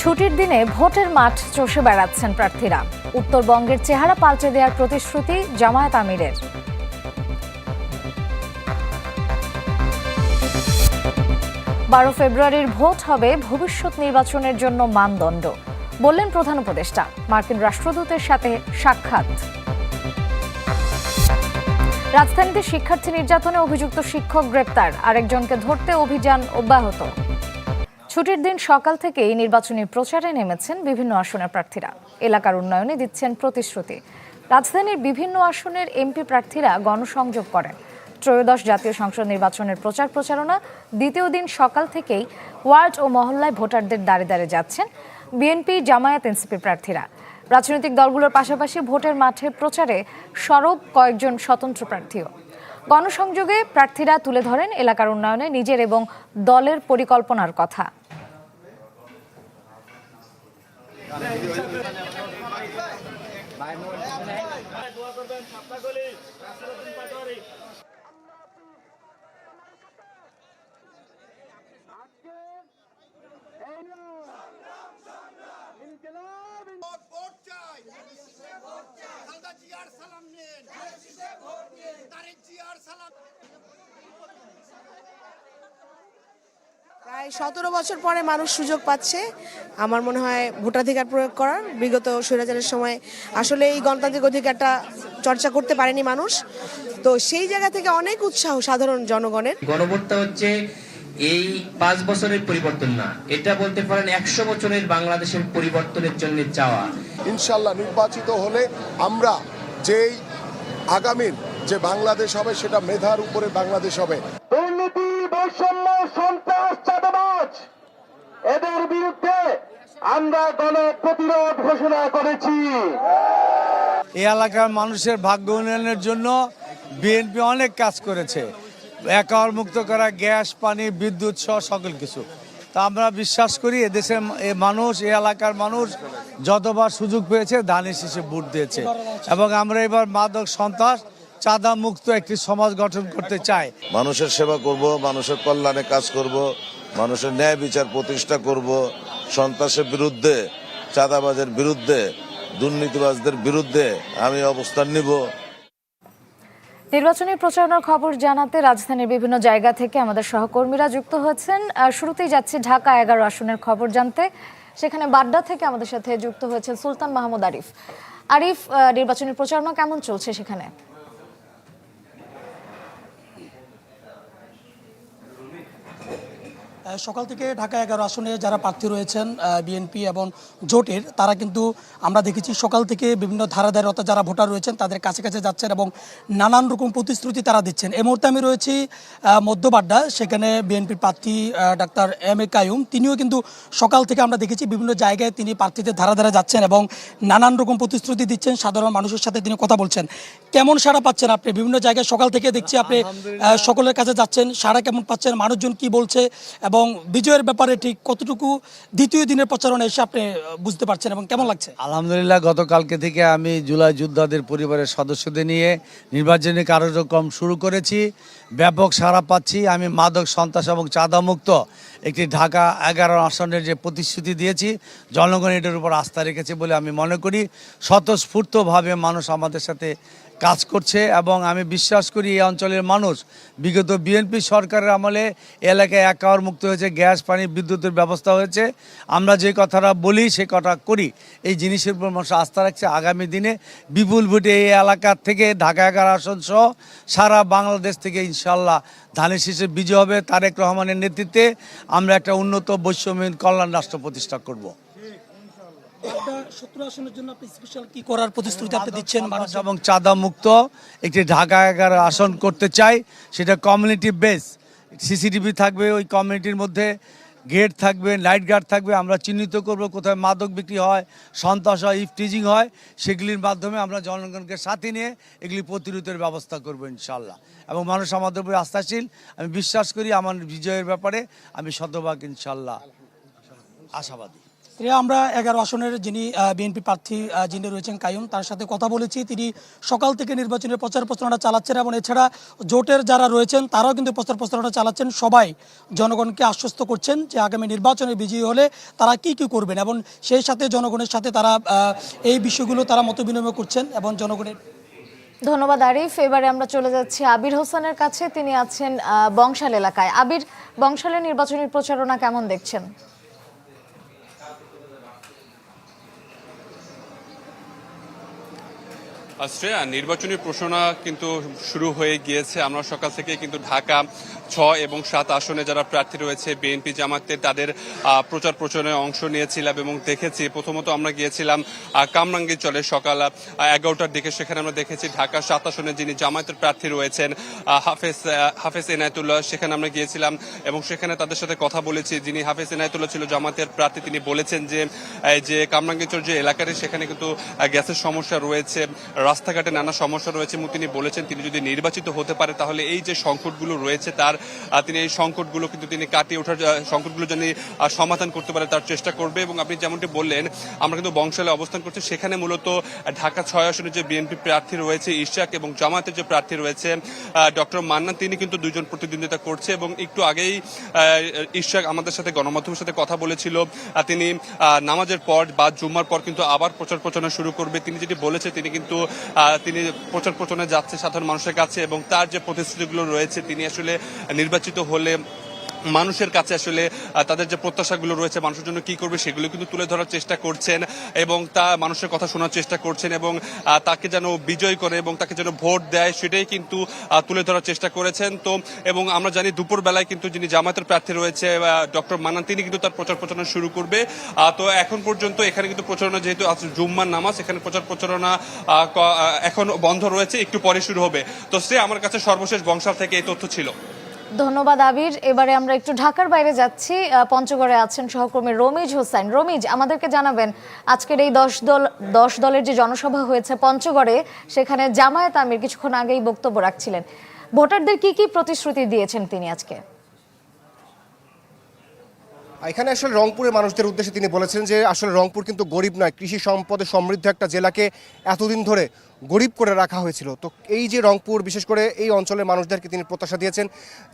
ছুটির দিনে ভোটের মাঠ চষে বেড়াচ্ছেন প্রার্থীরা। উত্তরবঙ্গের চেহারা পাল্টে দেওয়ার প্রতিশ্রুতি জামায়াত আমিরের। বারো ফেব্রুয়ারির ভোট হবে ভবিষ্যৎ নির্বাচনের জন্য মানদণ্ড, বললেন প্রধান উপদেষ্টা। মার্কিন রাষ্ট্রদূতের সাথে সাক্ষাৎ। রাজধানীতে শিক্ষার্থী নির্যাতনে অভিযুক্ত শিক্ষক গ্রেপ্তার, আরেকজনকে ধরতে অভিযান অব্যাহত। ছুটির দিন সকাল থেকেই নির্বাচনী প্রচারে নেমেছেন বিভিন্ন আসনের প্রার্থীরা। এলাকার উন্নয়নে দিচ্ছেন প্রতিশ্রুতি। রাজধানীর বিভিন্ন আসনের এমপি প্রার্থীরা গণসংযোগ করেন। ত্রয়োদশ জাতীয় সংসদ নির্বাচনের প্রচার প্রচারণা দ্বিতীয় দিন সকাল থেকেই ওয়ার্ড ও মহল্লায় ভোটারদের দাঁড়ে দাঁড়ে যাচ্ছেন বিএনপি জামায়াত এনসিপি প্রার্থীরা। রাজনৈতিক দলগুলোর পাশাপাশি ভোটের মাঠে প্রচারে সরব কয়েকজন স্বতন্ত্র প্রার্থীও। গণসংযোগে প্রার্থীরা তুলে ধরেন এলাকার উন্নয়নে নিজের এবং দলের পরিকল্পনার কথা। みたいな。প্রায় সতেরো বছর পরে মানুষ সুযোগ পাচ্ছে আমার মনে হয় ভোটাধিকার প্রয়োগ করার। বিগত স্বৈরাচারের সময় আসলে এই গণতান্ত্রিক অধিকারটা চর্চা করতে পারেনি মানুষ। তো সেই জায়গা থেকে অনেক উৎসাহ সাধারণ জনগণের। গণভোটটা হচ্ছে এই পাঁচ বছরের পরিবর্তন না এটা বলতে পারেন একশো বছরের বাংলাদেশের পরিবর্তনের জন্য চাওয়া। ইনশাল্লাহ নির্বাচিত হলে আমরা যেই আগামীর যে বাংলাদেশ হবে সেটা মেধার উপরে বাংলাদেশ হবে। দুর্নীতি বৈষম্য সন্ত্রাস এদের বিরুদ্ধে আমরা গণ প্রতিরোধ ঘোষণা করেছি। এই এলাকার মানুষের ভাগ্য উন্নয়নের জন্য বিএনপি অনেক কাজ করেছে। একার মুক্ত করা গ্যাস পানি বিদ্যুৎ সহ সকল কিছু। তা আমরা বিশ্বাস করি এদেশের এ মানুষ এই এলাকার মানুষ যতবার সুযোগ পেয়েছে দানি শীষে ভোট দিয়েছে। এবং আমরা এবার মাদক সন্ত্রাস চাঁদা মুক্ত একটি সমাজ গঠন করতে চাই। মানুষের সেবা করব মানুষের কল্যাণে কাজ করব। মানুষের ন্যায় বিচার প্রতিষ্ঠা করব সন্ত্রাসের বিরুদ্ধে, চাঁদাবাজের বিরুদ্ধে, দুর্নীতিবাজদের বিরুদ্ধে আমি অবস্থান নিব। নির্বাচনী প্রচারণার খবর জানাতে রাজধানীর বিভিন্ন জায়গা থেকে আমাদের সহকর্মীরা যুক্ত হয়েছেন। শুরুতেই যাচ্ছি ঢাকা এগারো আসনের খবর জানতে। সেখানে বাড্ডা থেকে আমাদের সাথে যুক্ত হয়েছেন সুলতান মাহমুদ আরিফ। আরিফ নির্বাচনী প্রচারণা কেমন চলছে সেখানে? সকাল থেকে ঢাকা এগারো আসনে যারা প্রার্থী রয়েছেন বিএনপি এবং জোটের, তারা কিন্তু আমরা দেখেছি সকাল থেকে বিভিন্ন ধারাধারতা যারা ভোটার রয়েছেন, তাদের কাছে কাছে যাচ্ছেন এবং নানান রকম প্রতিশ্রুতি তারা দিচ্ছেন। এই মুহূর্তে আমি রয়েছি মধ্যবাড্ডা, সেখানে বিএনপির প্রার্থী ডাক্তার এম এ কায়ুম। তিনিও কিন্তু সকাল থেকে আমরা দেখেছি বিভিন্ন জায়গায় তিনি প্রার্থীদের ধারা ধারা যাচ্ছেন এবং নানান রকম প্রতিশ্রুতি দিচ্ছেন। সাধারণ মানুষের সাথে তিনি কথা বলছেন। কেমন সাড়া পাচ্ছেন আপনি? বিভিন্ন জায়গায় সকাল থেকে দেখছি আপনি সকলের কাছে যাচ্ছেন। সাড়া কেমন পাচ্ছেন? মানুষজন কি বলছে? এবং বিজয়ের ব্যাপারে ঠিক কতটুকু দ্বিতীয় দিনের প্রচারণা এসে আপনি বুঝতে পারছেন এবং কেমন লাগছে? আলহামদুলিল্লাহ, গতকালকে থেকে আমি জুলাই যোদ্ধাদের পরিবারের সদস্যদের নিয়ে নির্বাচনী কার্যক্রম শুরু করেছি। ব্যাপক সাড়া পাচ্ছি। আমি মাদক সন্ত্রাস এবং চাঁদামুক্ত একটি ঢাকা এগারো আসনের যে প্রতিশ্রুতি দিয়েছি, জনগণ এটার উপর আস্থা রেখেছে বলে আমি মনে করি। স্বতঃস্ফূর্তভাবে মানুষ আমাদের সাথে কাজ করছে এবং আমি বিশ্বাস করি এই অঞ্চলের মানুষ, বিগত বিএনপি সরকারের আমলে এলাকায় এক একাওয়ার মুক্ত হয়েছে, গ্যাস, পানি, বিদ্যুতের ব্যবস্থা হয়েছে। আমরা যে কথাটা বলি, সে কথা করি। এই জিনিসের উপর মানুষ আস্থা রাখছে। আগামী দিনে বিপুল ভোটে এই এলাকার থেকে ঢাকা এগারো আসন সহ সারা বাংলাদেশ থেকে ইনশাল্লাহ ধানের শীষে বিজয় হবে। তারেক রহমানের নেতৃত্বে আমরা একটা উন্নত বৈষম্যহীন কল্যাণ রাষ্ট্র প্রতিষ্ঠা করব। জন্য আপনি স্পেশাল কি করার প্রতিশ্রুতি আপনি দিচ্ছেন মানুষ এবং চাঁদা মুক্ত একটি ঢাকা এগারো আসন করতে চাই। সেটা কমিউনিটি বেস সিসিটিভি থাকবে ওই কমিউনিটির মধ্যে গেট থাকবে লাইট গার্ড থাকবে আমরা চিহ্নিত করব কোথায় মাদক বিক্রি হয় সন্ত্রাস হয় ইফটিজিং হয় সেগুলির মাধ্যমে আমরা জনগণকে সাথে নিয়ে এগুলি প্রতিরোধের ব্যবস্থা করব ইনশাল্লাহ এবং মানুষ আমাদের উপরে আস্থাশীল। আমি বিশ্বাস করি আমার বিজয়ের ব্যাপারে আমি শতভাগ ইনশাল্লাহ আশাবাদী। আমরা এগারো আসনের যিনি বিএনপি প্রার্থী যিনি রয়েছেন কায়ুম তার সাথে কথা বলেছি। তিনি সকাল থেকে নির্বাচনের প্রচার প্রচারণা চালাচ্ছেন এবং এছাড়া জোটের যারা রয়েছেন, তারাও কিন্তু প্রচার প্রচারণা চালাচ্ছেন। সবাই জনগণকে আশ্বস্ত করছেন যে আগামী নির্বাচনে বিজয়ী হলে তারা কি কি করবেন এবং সেই সাথে জনগণের সাথে তারা এই বিষয়গুলো তারা মত বিনিময় করছেন এবং জনগণের ধন্যবাদ, আরিফ। এবারে আমরা চলে যাচ্ছি আবির হোসেনের কাছে। তিনি আছেন বংশাল এলাকায়। আবির, বংশালের নির্বাচনী প্রচারণা কেমন দেখছেন? শ্রেয়া নির্বাচনী প্রশ্ন কিন্তু শুরু হয়ে গিয়েছে। আমরা সকাল থেকে কিন্তু ঢাকা ছয় এবং সাত আসনে যারা প্রার্থী রয়েছে, বিএনপি জামাতের তাদের প্রচার প্রচারণায় অংশ নিয়েছিলাম এবং দেখেছি। প্রথমত আমরা গিয়েছিলাম কামরাঙ্গি চলে সকাল এগারোটার দিকে। সেখানে আমরা দেখেছি ঢাকা সাত আসনে যিনি জামায়াতের প্রার্থী রয়েছেন হাফেজ হাফেজ এনায়তুল্লাহ। সেখানে আমরা গিয়েছিলাম এবং সেখানে তাদের সাথে কথা বলেছি। যিনি হাফেজ এনায়তুল্লাহ ছিল জামাতের প্রার্থী, তিনি বলেছেন যে যে কামরাঙ্গীচর যে এলাকাটি, সেখানে কিন্তু গ্যাসের সমস্যা রয়েছে, রাস্তাঘাটে নানা সমস্যা রয়েছে। এবং তিনি বলেছেন, তিনি যদি নির্বাচিত হতে পারে, তাহলে এই যে সংকটগুলো রয়েছে, তার তিনি এই সংকটগুলো কিন্তু তিনি কাটিয়ে ওঠার সংকটগুলো যেন সমাধান করতে পারে তার চেষ্টা করবে। এবং আপনি যেমনটি বললেন, আমরা কিন্তু বংশালে অবস্থান করছি। সেখানে মূলত ঢাকা ছয় আসনে যে বিএনপি প্রার্থী রয়েছে, ইশাক এবং জামাতের যে প্রার্থী রয়েছে ডক্টর মান্নান, তিনি কিন্তু দুজন প্রতিদ্বন্দ্বিতা করছে। এবং একটু আগেই ইশাক আমাদের সাথে গণমাধ্যমের সাথে কথা বলেছিল। তিনি নামাজের পর বা জুম্মার পর কিন্তু আবার প্রচার প্রচারণা শুরু করবে। তিনি যেটি বলেছে, তিনি কিন্তু তিনি প্রচার প্রচারণা যাচ্ছে সাধারণ মানুষের কাছে এবং তার যে প্রতিশ্রুতিগুলো রয়েছে, তিনি আসলে নির্বাচিত হলে মানুষের কাছে আসলে তাদের যে প্রত্যাশাগুলো রয়েছে মানুষের জন্য কি করবে সেগুলো কিন্তু তুলে ধরার চেষ্টা করছেন এবং তা মানুষের কথা শোনার চেষ্টা করছেন এবং তাকে যেন বিজয় করে এবং তাকে যেন ভোট দেয় সেটাই কিন্তু তুলে ধরার চেষ্টা করেছেন। তো, এবং আমরা জানি দুপুর বেলায় কিন্তু যিনি জামাতের প্রার্থী রয়েছে ডক্টর মান্নান, তিনি কিন্তু তার প্রচার প্রচারণা শুরু করবে। তো এখন পর্যন্ত এখানে কিন্তু প্রচারণা যেহেতু জুম্মার নামাজ, এখানে প্রচার প্রচারণা এখন বন্ধ রয়েছে, একটু পরে শুরু হবে। তো সে আমার কাছে সর্বশেষ বংশাল থেকে এই তথ্য ছিল। ধন্যবাদ, আবির। এবারে আমরা একটু ঢাকার বাইরে যাচ্ছি। পঞ্চগড়ে আছেন সহকর্মী রমিজ হোসেন। রমিজ, আমাদেরকে জানাবেন, আজকের এই দশ দল, দশ দলের যে জনসভা হয়েছে পঞ্চগড়ে, সেখানে জামায়াত আমির কিছুক্ষণ আগেই বক্তব্য রাখছিলেন। ভোটারদের কি কি প্রতিশ্রুতি দিয়েছেন তিনি আজকে? এখানে আসলে রংপুরের মানুষদের উদ্দেশ্যে তিনি বলেছেন যে আসলে রংপুর কিন্তু গরিব নয়, কৃষি সম্পদে সমৃদ্ধ একটা জেলাকে এতদিন ধরে গরিব করে রাখা হয়েছিল। তো এই যে রংপুর, বিশেষ করে এই অঞ্চলের মানুষদেরকে তিনি প্রত্যাশা দিয়েছেন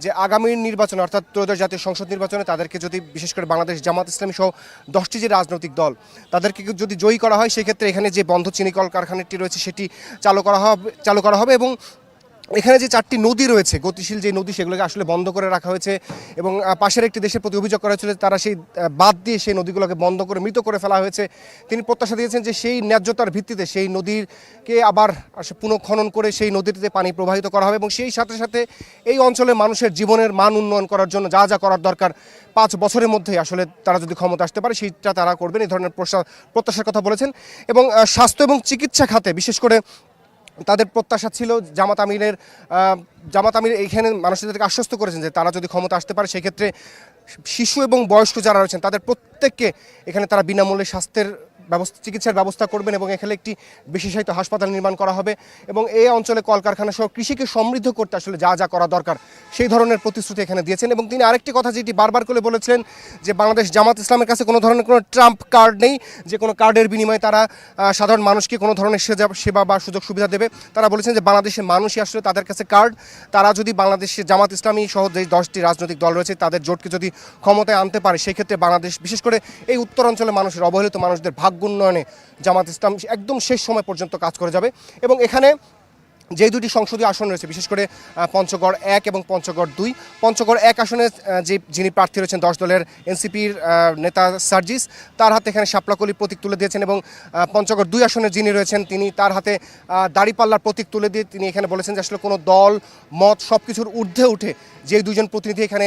যে আগামী নির্বাচন, অর্থাৎ ত্রয়োদশ জাতীয় সংসদ নির্বাচনে তাদেরকে যদি, বিশেষ করে বাংলাদেশ জামাত ইসলামী সহ দশটি যে রাজনৈতিক দল, তাদেরকে যদি জয়ী করা হয়, সেক্ষেত্রে এখানে যে বন্ধ চিনি কল কারখানাটি রয়েছে, সেটি চালু করা হবে, চালু করা হবে এবং এখানে যে চারটি নদী রয়েছে, গতিশীল যে নদী সেগুলোকে আসলে বন্ধ করে রাখা হয়েছে এবং পাশের একটি দেশের প্রতি অভিযোগ করা হয়েছিল তারা সেই বাদ দিয়ে সেই নদীগুলোকে বন্ধ করে, মৃত করে ফেলা হয়েছে। তিনি প্রত্যাশা দিয়েছেন যে সেই ন্যায্যতার ভিত্তিতে সেই নদীকে আবার পুনঃখনন করে সেই নদীটিতে পানি প্রবাহিত করা হবে এবং সেই সাথে সাথে এই অঞ্চলের মানুষের জীবনের মান উন্নয়ন করার জন্য যা যা করার দরকার, পাঁচ বছরের মধ্যেই আসলে তারা যদি ক্ষমতা আসতে পারে, সেইটা তারা করবেন। এই ধরনের প্রত্যাশার কথা বলেছেন এবং স্বাস্থ্য এবং চিকিৎসা খাতে বিশেষ করে তাদের প্রত্যাশা ছিল জামাত আমিরের জামাত আমির এখানে মানুষদেরকে আশ্বস্ত করেছেন যে তারা যদি ক্ষমতা আসতে পারে, সেক্ষেত্রে শিশু এবং বয়স্ক যারা রয়েছেন, তাদের প্রত্যেককে এখানে তারা বিনামূল্যে স্বাস্থ্যের ব্যবস্থা চিকিৎসার ব্যবস্থা করবেন এবং এখানে একটি বিশেষায়িত হাসপাতাল নির্মাণ করা হবে এবং এই অঞ্চলে কলকারখানা সহ কৃষিকে সমৃদ্ধ করতে আসলে যা যা করা দরকার সেই ধরনের প্রতিশ্রুতি এখানে দিয়েছেন। এবং তিনি আরেকটি কথা যেটি বারবার করে বলেছিলেন যে বাংলাদেশ জামাত ইসলামের কাছে কোনো ধরনের কোনো ট্রাম্প কার্ড নেই, যে কোনো কার্ডের বিনিময়ে তারা সাধারণ মানুষকে কোনো ধরনের সেবা বা সুযোগ সুবিধা দেবে। তারা বলেছেন যে বাংলাদেশের মানুষই আসলে তাদের কাছে কার্ড। তারা যদি বাংলাদেশে জামাত ইসলামী সহ যে দশটি রাজনৈতিক দল রয়েছে, তাদের জোটকে যদি ক্ষমতায় আনতে পারে, সেক্ষেত্রে বাংলাদেশ, বিশেষ করে এই উত্তর অঞ্চলের মানুষের অবহেলিত মানুষদের ভাগ্য উন্নয়নে জামাত ইসলাম একদম শেষ সময় পর্যন্ত কাজ করে যাবে। এবং এখানে যে দুটি সংসদীয় আসন রয়েছে, বিশেষ করে পঞ্চগড় এক এবং পঞ্চগড় দুই। পঞ্চগড় এক আসনে যে, যিনি প্রার্থী রয়েছেন দশ দলের এনসিপির নেতা সার্জিস, তার হাতে এখানে শাপলাকলি প্রতীক তুলে দিয়েছেন এবং পঞ্চগড় দুই আসনে যিনি রয়েছেন, তিনি তার হাতে দাড়িপাল্লার প্রতীক তুলে দিয়ে তিনি এখানে বলেছেন যে আসলে কোনো দল, মত সব কিছুর ঊর্ধ্বে উঠে যে দুজন প্রতিনিধি এখানে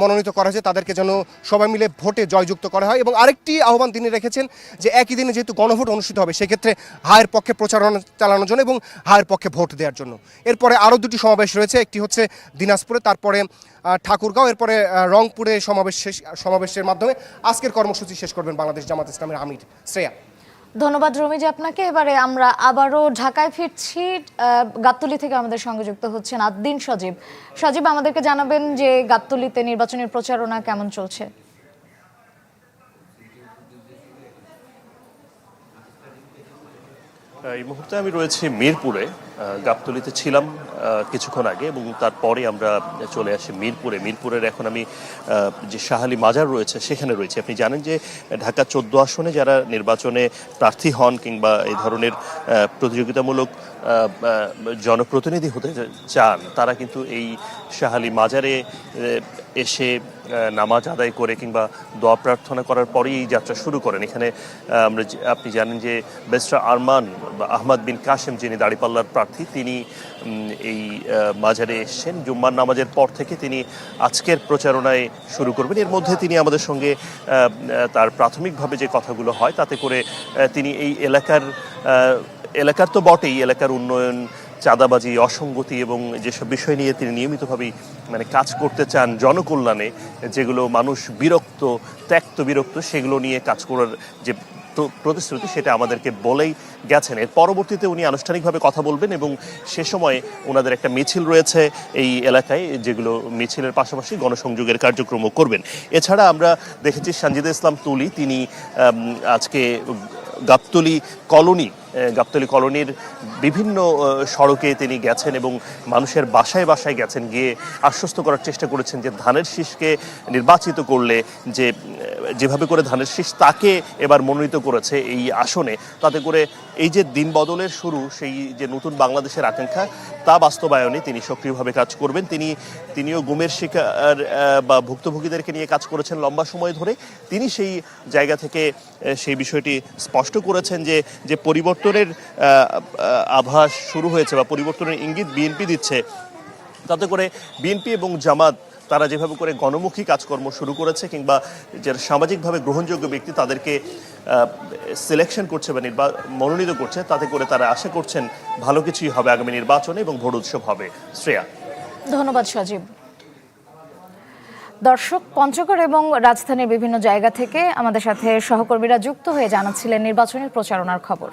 মনোনীত করা হয়েছে, তাদেরকে যেন সবাই মিলে ভোটে জয়যুক্ত করা হয়। এবং আরেকটি আহ্বান তিনি রেখেছেন যে একই দিনে যেহেতু গণভোট অনুষ্ঠিত হবে, সেক্ষেত্রে হায়ের পক্ষে প্রচারণা চালানোর জন্য এবং হায়ের পক্ষে ভোট দেওয়ার জন্য। এরপরে আরও দুটি সমাবেশ রয়েছে। একটি হচ্ছে দিনাজপুরে তারপরে ঠাকুরগাঁও এরপরে রংপুরে সমাবেশ শেষ সমাবেশের মাধ্যমে। আজকের কর্মসূচি শেষ করবেন বাংলাদেশ জামাত ইসলামের আমির শ্রেয়া। ধন্যবাদ রমিজ আপনাকে। এবারে আমরা আবারও ঢাকায় ফিরছি। গাতুলি থেকে আমাদের সঙ্গে যুক্ত হচ্ছেন আদ্দিন সজীব। সজীব আমাদেরকে জানাবেন যে গাতুলিতে নির্বাচনের প্রচারণা কেমন চলছে? এই মুহূর্তে আমি রয়েছি মিরপুরে। গাবতলীতে ছিলাম কিছুক্ষণ আগে এবং তারপরে আমরা চলে আসি মিরপুরে। মিরপুরের এখন আমি যে শাহালি মাজার রয়েছে, সেখানে রয়েছে। আপনি জানেন যে ঢাকা চোদ্দ আসনে যারা নির্বাচনে প্রার্থী হন কিংবা এই ধরনের প্রতিযোগিতামূলক জনপ্রতিনিধি হতে চান, তারা কিন্তু এই শাহালি মাজারে এসে নামাজ আদায় করে কিংবা দোয়া প্রার্থনা করার পরেই এই যাত্রা শুরু করেন। এখানে আমরা আপনি জানেন যে বেস্টার আরমান বা আহমদ বিন কাশেম যিনি দাড়িপাল্লার প্রার্থী, তিনি এই মাজারে এসছেন। জুম্মার নামাজের পর থেকে তিনি আজকের প্রচারণায় শুরু করবেন। এর মধ্যে তিনি আমাদের সঙ্গে তার প্রাথমিকভাবে যে কথাগুলো হয়, তাতে করে তিনি এই এলাকার এলাকার তো বটেই, এলাকার উন্নয়ন চাঁদাবাজি, অসঙ্গতি এবং যেসব বিষয় নিয়ে তিনি নিয়মিতভাবেই মানে কাজ করতে চান জনকল্যাণে, যেগুলো মানুষ বিরক্ত, ত্যক্ত বিরক্ত, সেগুলো নিয়ে কাজ করার যে প্রতিশ্রুতি সেটা আমাদেরকে বলেই গেছেন। এর পরবর্তীতে উনি আনুষ্ঠানিকভাবে কথা বলবেন এবং সে সময় ওনাদের একটা মিছিল রয়েছে এই এলাকায়, যেগুলো মিছিলের পাশাপাশি গণসংযোগের কার্যক্রমও করবেন। এছাড়া আমরা দেখেছি সঞ্জিদা ইসলাম তুলি, তিনি আজকে গাবতলি কলোনি গাবতলি কলোনির বিভিন্ন সড়কে তিনি গেছেন এবং মানুষের বাসায় বাসায় গেছেন, গিয়ে আশ্বস্ত করার চেষ্টা করেছেন যে ধানের শীষকে নির্বাচিত করলে যে যেভাবে করে ধানের শীষ তাকে এবার মনোনীত করেছে এই আসনে, তাতে করে এই যে দিন বদলের শুরু, সেই যে নতুন বাংলাদেশের আকাঙ্ক্ষা, তা বাস্তবায়নে তিনি সক্রিয়ভাবে কাজ করবেন। তিনি, তিনিও গুমের শিকার বা ভুক্তভোগীদেরকে নিয়ে কাজ করেছেন লম্বা সময় ধরে। তিনি সেই জায়গা থেকে সেই বিষয়টি স্পষ্ট করেছেন যে যে পরিবর্তনের আভাস শুরু হয়েছে বা পরিবর্তনের ইঙ্গিত বিএনপি দিচ্ছে। তাতে করে বিএনপি এবং জামাত তারা যেভাবে করে গণমুখী কাজকর্ম শুরু করেছে কিংবা যারা সামাজিকভাবে গ্রহণযোগ্য ব্যক্তি তাদেরকে সিলেকশন করছে বা নির্বা, মনোনীত করছে, তাতে করে তারা আশা করছেন ভালো কিছুই হবে আগামী নির্বাচনে এবং ভোট উৎসব হবে। শ্রেয়া। ধন্যবাদ সজীব। দর্শক, পঞ্চগড় এবং রাজধানীর বিভিন্ন জায়গা থেকে আমাদের সাথে সহকর্মীরা যুক্ত হয়ে জানাচ্ছিলেন নির্বাচনের প্রচারণার খবর।